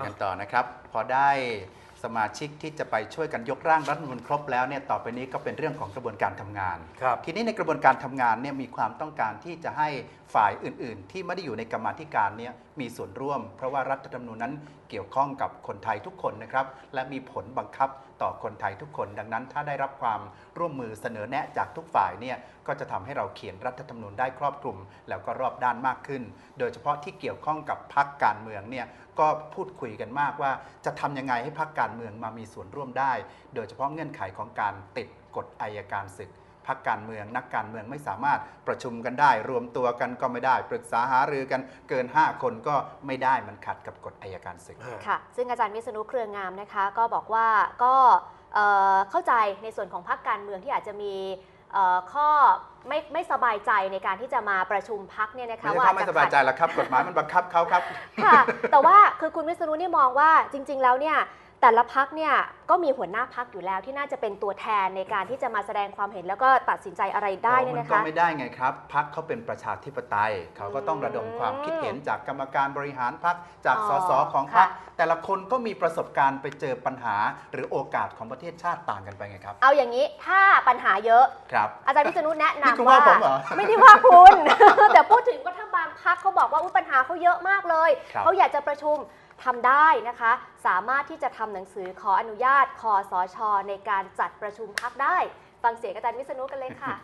ยกันต่อนะครับ พอได้สมาชิกที่จะไปช่วยกันยกร่างรัฐธรรมนูญครบแล้วเนี่ยต่อไปนี้ก็เป็นเรื่องของกระบวนการทำงาน ครับ ทีนี้ในกระบวนการทำงานเนี่ยมีความต้องการที่จะให้ฝ่ายอื่น ๆ ที่ไม่ได้อยู่ในกรรมาธิการเนี่ยมีส่วนร่วม เพราะว่ารัฐธรรมนูญนั้นเกี่ยวข้องกับคนไทยทุกคนนะครับ และมีผลบังคับต่อคนไทยทุกคน ดังนั้น ถ้าได้รับความร่วมมือเสนอแนะจากทุกฝ่ายเนี่ยก็จะทำให้เราเขียนรัฐธรรมนูญได้ครอบคลุม แล้วก็รอบด้านมากขึ้น โดยเฉพาะที่เกี่ยวข้องกับพรรคการเมืองเนี่ย ก็พูดคุยกันมากว่าจะทำยังไงให้พรรคการเมืองมามีส่วนร่วมได้ โดยเฉพาะเงื่อนไขของการติดกฎอายการศึกพักการเมืองนักการเมืองไม่สามารถประชุมกันได้ รวมตัวกันก็ไม่ได้ ปรึกษาหารือกันเกิน 5 คนก็ไม่ได้มันขัดกับกฎอายการศึก ค่ะ ซึ่งอาจารย์วิษณุเครืองามนะคะ ก็บอกว่าก็เอ่อเข้าใจในส่วนของพรรคการเมืองที่อาจจะมีเอ่อ ข้อไม่ไม่สบายใจในการที่จะมาประชุมพักเนี่ยนะคะไม่ใช่ว่าเขาไม่สบายใจขัดหรอกครับ กฎหมายมันบังคับเขาครับ ค่ะ แต่ว่าคือคุณวิษณุเนี่ยมองว่าจริง ๆ แล้วเนี่ย แต่ละพักเนี่ยก็มีหัวหน้าพักอยู่แล้วที่น่าจะเป็นตัวแทนในการที่จะมาแสดงความเห็นแล้วก็ตัดสินใจอะไรได้เนี่ยมันะก็คะไม่ได้ไงครับพักเขาเป็นประชาธิปไตย เขาก็ต้องระดมความคิดเห็นจากกรรมการบริหารพักจากอ๋อสสของพักค่ะแต่ละคนก็มีประสบการณ์ไปเจอปัญหา หรือโอกาสของประเทศชาติต่างกันไปไงครับ เอาอย่างนี้ถ้าปัญหาเยอะครับอาจารย์วิษณุแนะนี่คุณนำว่าว่าผมเหรอไม่ได้ว่าคุณ แต่พูดถึงว่าถ้าบางพักเขาบอกว่าอุ๊ยปัญหาเขาเยอะมากเลยครับเขาอยากจะประชุม ทำได้นะคะ สามารถที่จะทำหนังสือขออนุญาตคอสชในการจัดประชุมพักได้ ฟังเสียงอาจารย์วิษณุกันเลยค่ะ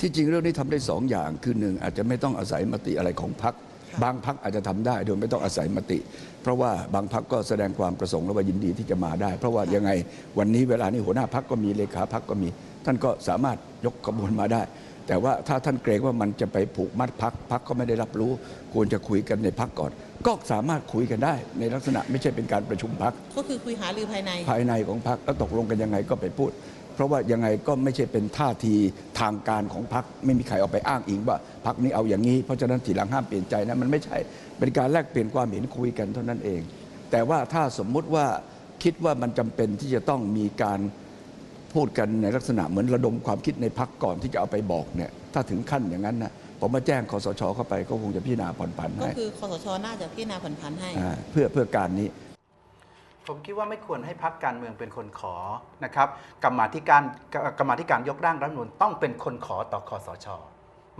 ที่จริงเรื่องนี้ทำได้สองอย่างคือหนึ่งอาจจะไม่ต้องอาศัยมติอะไรของพรรคบางพรรคอาจจะทำได้โดยไม่ต้องอาศัยมติ เพราะว่าบางพรรคก็แสดงความประสงค์และว่ายินดีที่จะมาได้ เพราะว่ายังไงวันนี้เวลานี้หัวหน้าพรรคก็มีเลขาพรรคก็มี ท่านก็สามารถยกขบวนมาได้ แต่ว่าถ้าท่านเกรงว่ามันจะไปผูกมัดพรรคพรรคก็ไม่ได้รับรู้ ควรจะคุยกันในพรรคก่อน ก็สามารถคุยกันได้ ในลักษณะไม่ใช่เป็นการประชุมพรรคก็คือคุยหารือภายใน ภายในของพรรคแล้วตกลงกันยังไงก็ไปพูด เพราะว่ายังไงก็ไม่ใช่เป็นท่าทีทางการของพรรคไม่มีใครเอาไปอ้างอิงว่าพรรคนี้เอาอย่างนี้เพราะฉะนั้นทีหลังห้ามเปลี่ยนใจนะมันไม่ใช่เป็นการแลกเปลี่ยนความเห็นคุยกันเท่านั้นเอง แต่ว่าถ้าสมมุติว่าคิดว่ามันจำเป็นที่จะต้องมีการ พูดกันในลักษณะเหมือนระดมความคิดในพรรคก่อนที่จะเอาไปบอกเนี่ยถ้าถึงขั้นอย่างนั้นนะผมมาแจ้งคอสชเข้าไปก็คงจะพิจารณาผ่อนผันก็ให้คือคอสชน่าจะพิจารณาผ่อนผันให้ อ่าเพื่อเพื่อการนี้ ผมคิดว่าไม่ควรให้พักการเมืองเป็นคนขอนะครับกรรมาธิการกรรมาธิการยกร่างรัฐธรรมนูญต้องเป็นคนขอต่อคอสช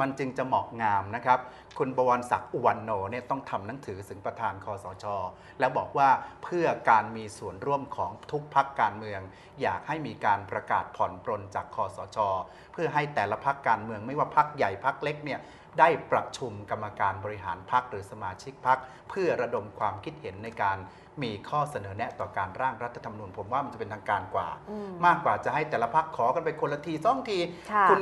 มันจึงจะเหมาะงามนะครับ คุณบวรศักดิ์อุวันโนเนี่ยต้องทำหนังสือถึงประธานคอสช แล้วบอกว่าเพื่อการมีส่วนร่วมของทุกพักการเมือง อยากให้มีการประกาศผ่อนปรนจากคอสช เพื่อให้แต่ละพักการเมืองไม่ว่าพักใหญ่พักเล็กเนี่ย ได้ประชุมกรรมการบริหารพักหรือสมาชิกพักเพื่อระดมความคิดเห็นในการมีข้อเสนอแนะต่อการร่างรัฐธรรมนูญผมว่ามันจะเป็นทางการกว่าอืมมากกว่าจะให้แต่ละพักขอกันไปคนละทีสองทีค่ะณ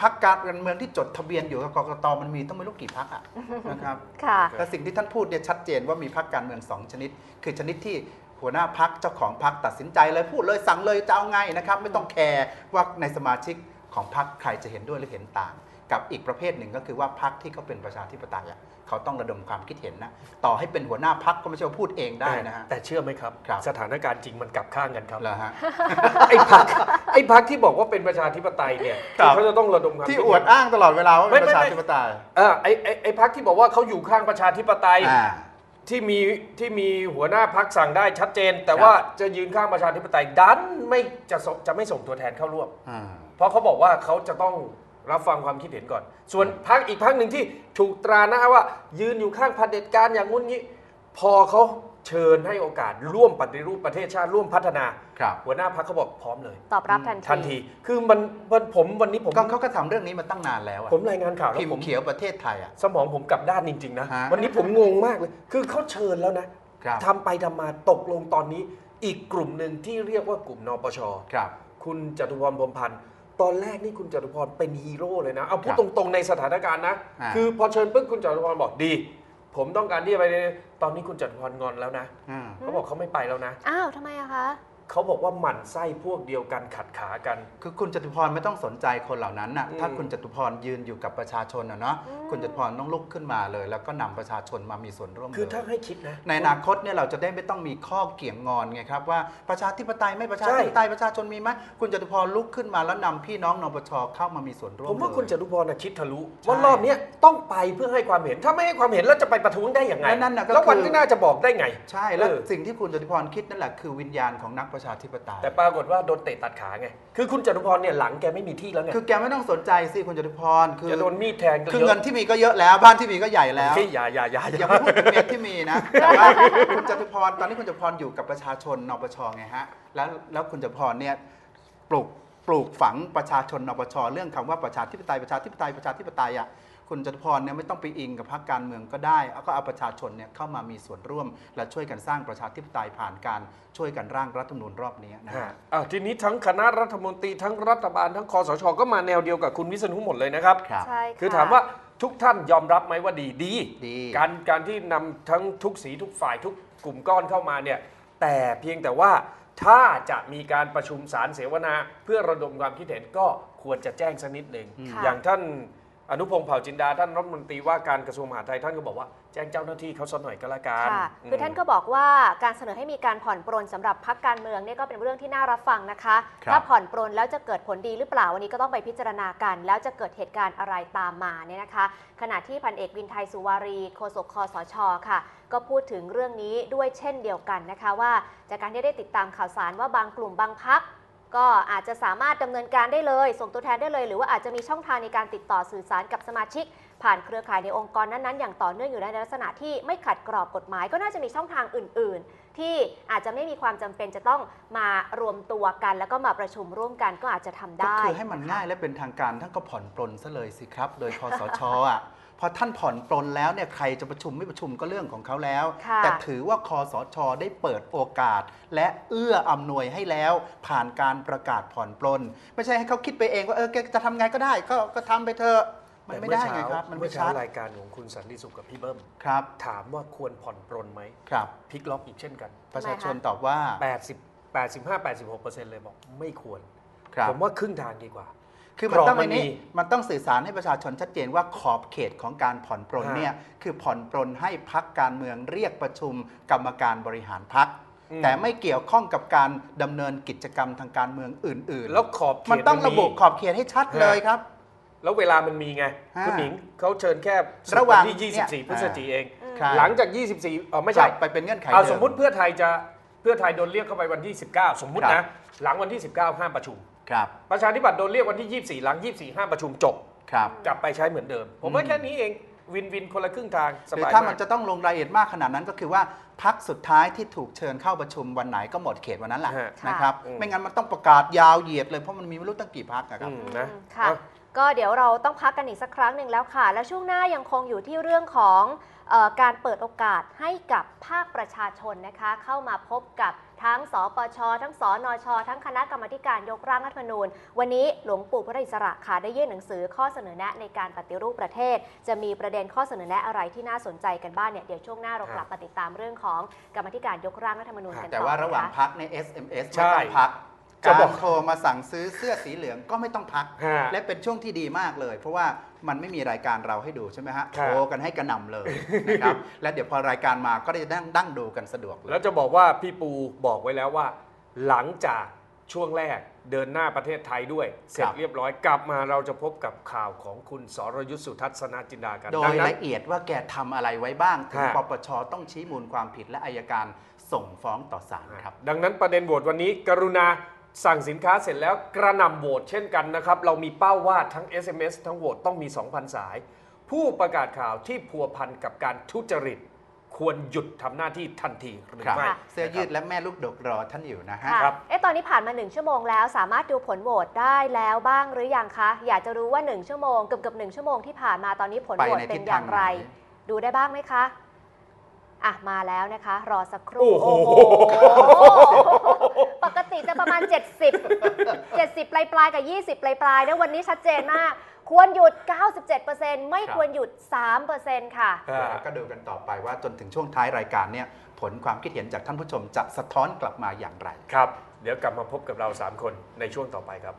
พักการเมืองที่จดทะเบียนอยู่กับกกตมันมีต้องไม่รู้กี่พักอะนะครับค่ะแต่สิ่งที่ท่านพูดเนี่ยชัดเจนว่ามีพักการเมืองสองชนิด คือชนิดที่หัวหน้าพักเจ้าของพักตัดสินใจเลยพูดเลยสั่งเลยจะเอาไงนะครับ ไม่ต้องแคร์ว่าในสมาชิกของพักใครจะเห็นด้วยหรือเห็นต่าง กับอีกประเภทหนึ่งก็คือว่าพักที่เขาเป็นประชาธิปไตยอะเขาต้องระดมความคิดเห็นนะ ต่อให้เป็นหัวหน้าพักก็ไม่ใช่ว่าพูดเองได้นะฮะแต่เชื่อไหมครับครับ สถานการณ์จริงมันกลับข้างกันครับเหรอฮะไอ้พักไอ้พักที่บอกว่าเป็นประชาธิปไตยเนี่ยครับเขาจะต้องระดมความที่คิอวดอ้างตลอดเวลาว่าเป็นไม่ปไม่ระชาไม่ธิปไตยเออไอ้ไอ้ไอ้พักที่บอกว่าเขาอยู่ข้างประชาธิปไตยอ่าที่มีที่มีหัวหน้าพักสั่งได้ชัดเจน แต่ว่าจะยืนข้างประชาธิปไตยดันไม่จะส่งจะไม่ส่งตัวแทนเข้าร่วมอ่าเพราะเขาบอกว่าเขาจะต้อง รับฟังความคิดเห็นก่อน ส่วนพักอีกพักหนึ่งที่ถูกตราหน้าว่า ยืนอยู่ข้างเผด็จการอย่างงุ้นงี้ พอเขาเชิญให้โอกาสร่วมปฏิรูปประเทศชาติร่วมพัฒนา ครับหัวหน้าพักเขาบอกพร้อมเลย ตอบรับทันทีทันที คือมันมันผมวันนี้ผมก็เขาก็ทำเรื่องนี้มาตั้งนานแล้วอะผมรายงานข่าวแล้วพิมผมพ์เขียวประเทศไทยอะสมองผมกลับด้านจริงๆนะฮะ วันนี้ผมงงมากเลย คือเขาเชิญแล้วนะครับ ทำไปทำมาตกลงตอนนี้ อีกกลุ่มหนึ่งที่เรียกว่ากลุ่มนปช ครับ คุณจตุพรพรหมพันธ์ ตอนแรกนี่คุณจตุพรเป็นฮีโร่เลยนะ เอาพูดครับตรงๆในสถานการณ์นะ อ่า คือพอเชิญปุ๊บคุณจตุพรบอกดี ผมต้องการที่จะไป ตอนนี้คุณจตุพรงอนแล้วนะอืมเขาบอกเขาไม่ไปแล้วนะ อ้าวทำไมอะคะ เขาบอกว่าหมั่นไส้พวกเดียวกันขัดขากัน คือคุณจตุพรไม่ต้องสนใจคนเหล่านั้นน่ะอืม ถ้าคุณจตุพรยืนอยู่กับประชาชนนะเนาะอืม คุณจตุพรต้องลุกขึ้นมาเลย แล้วก็นำประชาชนมามีส่วนร่วมคือถ้าเลยให้คิดนะ ในอนาคตเนี่ยเราจะได้ไม่ต้องมีข้อเกี่ยงงอนไงครับว่าประชาธิปไตยไม่ประชาใช่ธิปไตยประชาชนมีไหมคุณจตุพรลุกขึ้นมาแล้วนำพี่น้องนปชเข้ามามีส่วนร่วมผมว่าเลยคุณจตุพรน่ะคิดทะลุใช่ว่ารอบเนี้ยต้องไปเพื่อให้ความเห็นถ้าไม่ให้ความเห็นแล้วจะไปประท้วงได้ยังไงและนั่นน่ะก็แล้ววันคือที่หน่าจะบอกได้ไง ใช่แล้วเออ สิ่งที่คุณจตุพรคิดนั่นแหละคือวิญญาณของนักประชาธิปไตย แต่ปรากฏว่าโดนเตะตัดขาไง คือคุณจตุพรเนี่ยหลังแกไม่มีที่แล้วไง คือแกไม่ต้องสนใจสิคุณจตุพร คือจะโดนมีดแทงก็คือเยอะเงินที่มีก็เยอะแล้วบ้านที่มีก็ใหญ่แล้วเฮ้ยอย่าอย่าอย่าอย่าไปพูดถึงเมียที่มีนะ แต่ว่าคุณจตุพรตอนนี้คุณจตุพรอยู่กับประชาชนนปชไงฮะ แล้วแล้วคุณจตุพรเนี่ยปลูกปลูกฝังประชาชนนปชเรื่องคำว่าประชาธิปไตยประชาธิปไตยประชาธิปไตยอะ คุณจตุพรเนี่ยไม่ต้องไปอิงกับพรรคการเมืองก็ได้เอาก็เอาประชาชนเนี่ยเข้ามามีส่วนร่วม และช่วยกันสร้างประชาธิปไตยผ่านการช่วยกันร่างรัฐธรรมนูญรอบนี้นะฮะฮะอะทีนี้ทั้งคณะรัฐมนตรีทั้งรัฐบาลทั้งคอสชก็มาแนวเดียวกับคุณวิษณุหมดเลยนะครับ ใช่ค่ะ คือถามว่าทุกท่านยอมรับไหมว่าดีดี ดี การการที่นำทั้งทุกสีทุกฝ่ายทุกกลุ่มก้อนเข้ามาเนี่ยแต่เพียงแต่ว่าถ้าจะมีการประชุมสารเสวนา เพื่อระดมความคิดเห็นก็ควรจะแจ้งสักนิดหนึ่งค่ะ อย่างท่าน อนุพงศ์เผ่าจินดาท่านรัฐมนตรีว่าการกระทรวงมหาดไทยท่านก็บอกว่าแจ้งเจ้าหน้าที่เขาสักหน่อยก็แล้วกันค่ะคือท่านมก็บอกว่าการเสนอให้มีการผ่อนปรนสำหรับพักการเมืองเนี่ยก็เป็นเรื่องที่น่ารับฟังนะคะ ครับ ถ้าผ่อนปรนแล้วจะเกิดผลดีหรือเปล่าวันนี้ก็ต้องไปพิจารณากัน แล้วจะเกิดเหตุการณ์อะไรตามมาเนี่ยนะคะ ขณะที่พันเอกวินไทยสุวารีโฆษกคอสชค่ะ ก็พูดถึงเรื่องนี้ด้วยเช่นเดียวกันนะคะว่า จากการที่ได้ติดตามข่าวสารว่าบางกลุ่มบางพัก ก็อาจจะสามารถดำเนินการได้เลย ส่งตัวแทนได้เลย หรือว่าอาจจะมีช่องทางในการติดต่อสื่อสารกับสมาชิก ผ่านเครือข่ายในองค์กรนั้นๆ อย่างต่อเนื่องอยู่ในลักษณะที่ไม่ขัดกรอบกฎหมาย ก็น่าจะมีช่องทางอื่น ๆ ที่อาจจะไม่มีความจำเป็นจะต้องมารวมตัวกัน แล้วก็มาประชุมร่วมกันก็อาจจะทำก็ได้คือให้มันง่ายและเป็นทางการท่านก็ผ่อนปลนซะเลยสิครับ โดยคอสชอะพอท่านผ่อนปลนแล้วเนี่ยใครจะประชุมไม่ประชุมก็เรื่องของเขาแล้วค่ะแต่ถือว่าคอสชได้เปิดโอกาส และเอื้ออำนวยให้แล้ว ผ่านการประกาศผ่อนปลน ไม่ใช่ให้เขาคิดไปเองว่าเออแกจะทำไงก็ได้ก็ก็ทำไปเถอะ มันไม่ได้ไงครับ มันเมื่ไม่อเช้าชัดรายการของคุณสันติสุขกับพี่เบิ้มครับ ถามว่าควรผ่อนปรนไหมครับ พลิกล็อกอีกเช่นกัน ประชาชนตอบว่า80 85 86เปอร์เซ็นต์เลยบอกไม่ควร ครับ ผมว่าครึ่งทางดีกว่า คือมันต้องกรอบมัอันนนี้มีมันต้องสื่อสารให้ประชาชนชัดเจนว่าขอบเขตของการผ่อนปรนฮะเนี่ยคือผ่อนปรนให้พักการเมืองเรียกประชุมกรรมการบริหารพัก อืม แต่ไม่เกี่ยวข้องกับการดำเนินกิจกรรมทางการเมืองอื่นๆแล้วขอบเขตมันต้องระบุขอบเขตให้ชัดเลยครับ แล้วเวลามันมีไงฮะคุณหนิงเขาเชิญแค่สุดระหว่างนที่เนี่ย 24 พฤศจิกเอง ครับหลังจาก 24เออไม่กใช่ลับไปเป็นเงื่อนไขเอาเดิ สมมุติเพื่อไทยจะเพื่อไทยโดนเรียกเข้าไปวันที่ 19 สมมุติครันะบ หลังวันที่ 19 ห้ามประชุม ครับประชาธิปัตย์โดนเรียกวันที่ 24 หลัง 24 ห้ามประชุมจบ ครับ กลับไปใช้เหมือนเดิม ผมว่าอืมแค่นี้เองวินวินคนละครึ่งทางสหรือบายถ้ามัมานก จะต้องลงรายละเอียดมากขนาดนั้นก็คือว่าพักสุดท้ายที่ถูกเชิญเข้าประชุมวันไหนก็หมดเขตวันนั้นแหละฮะ นะครับอืมไม่งั้นมันต้องประกาศยาวเหยียดเลยเพราะมันมีไม่รู้ตั้งกี่พักอะครับ อืมนะอืมค่ะ เอ้า ก็เดี๋ยวเราต้องพักกันอีกสักครั้งหนึ่งแล้วค่ะ แล้วช่วงหน้ายังคงอยู่ที่เรื่องของเออการเปิดโอกาสให้กับภาคประชาชนนะคะ เข้ามาพบกับทั้งสปช ทั้งสนช ทั้งคณะกรรมาธิการยกร่างรัฐธรรมนูญ วันนี้หลวงปู่พระอิสระค่ะได้ยื่นหนังสือข้อเสนอแนะในการปฏิรูปประเทศ จะมีประเด็นข้อเสนอแนะอะไรที่น่าสนใจกันบ้างเนี่ยเดี๋ยวช่วงหน้าเรากลับมาติดตามเรื่องของกรรมาธิการยกร่างรัฐธรรมนูญกันต่อแต่ว่าระหว่างนคพักใน SMS ใช่ไม่ต้องพักจะ การบอกโทรมาสั่งซื้อเสื้อสีเหลืองก็ไม่ต้องพัก ฮะและเป็นช่วงที่ดีมากเลย เพราะว่ามันไม่มีรายการเราให้ดูใช่ไหมฮะ ครัโทบรกันให้กระหน่ำเลยนะครับ และเดี๋ยวพอรายการมาก็ได้ดั้งดั้งดูกันสะดวกเลแล้วย จะบอกว่าพี่ปูบอกไว้แล้วว่า หลังจากช่วงแรกเดินหน้าประเทศไทยด้วย เสร็จครับเรียบร้อยกลับมาเราจะพบกับข่าวของคุณสรยุทธสุทัศนจินดากันโดดัยงนั้น ละเอียดว่าแกทำอะไรไว้บ้างถึงฮะ ปปชต้องชี้มูลความผิดและอายการส่งฟ้องต่อศาลครับ ดังนั้นประเด็นโหวตวันนี้ กรุณา สั่งสินค้าเสร็จแล้วกระหน่ำโหวตเช่นกันนะครับ เรามีเป้าว่าทั้ง SMS ทั้งโหวตต้องมี 2,000 สาย ผู้ประกาศข่าวที่พัวพันกับการทุจริต ควรหยุดทำหน้าที่ทันทีหรือครับ ไม่เสื้อยืดและแม่ลูกดกรอท่านอยู่นะฮะ ค่ะครับเอ๊ะตอนนี้ผ่านมา 1 ชั่วโมงแล้ว สามารถดูผลโหวตได้แล้วบ้างหรือยังคะ อยากจะรู้ว่า 1 ชั่วโมงเกือบเกือบหนึ่งชั่วโมงที่ผ่านมาตอนนี้ผลโหวตไปในเป็นทิศอย่างไรทางไหนดูได้บ้างไหมคะ อะ มาแล้วนะคะ รอสักครู่โอ้โห ปกติจะประมาณ 70 70 ปลายปลายๆกับ 20 ปลายปลายๆนะวันนี้ชัดเจนมาก ควรหยุด 97%ไม่ควรหยุด 3%ค่ะเดี๋ยวเราก็ดูกันต่อไปว่าจนถึงช่วงท้ายรายการเนี่ยผลความคิดเห็นจากท่านผู้ชมจะสะท้อนกลับมาอย่างไร ครับ เดี๋ยวกลับมาพบกับเรา 3 คนในช่วงต่อไปครับ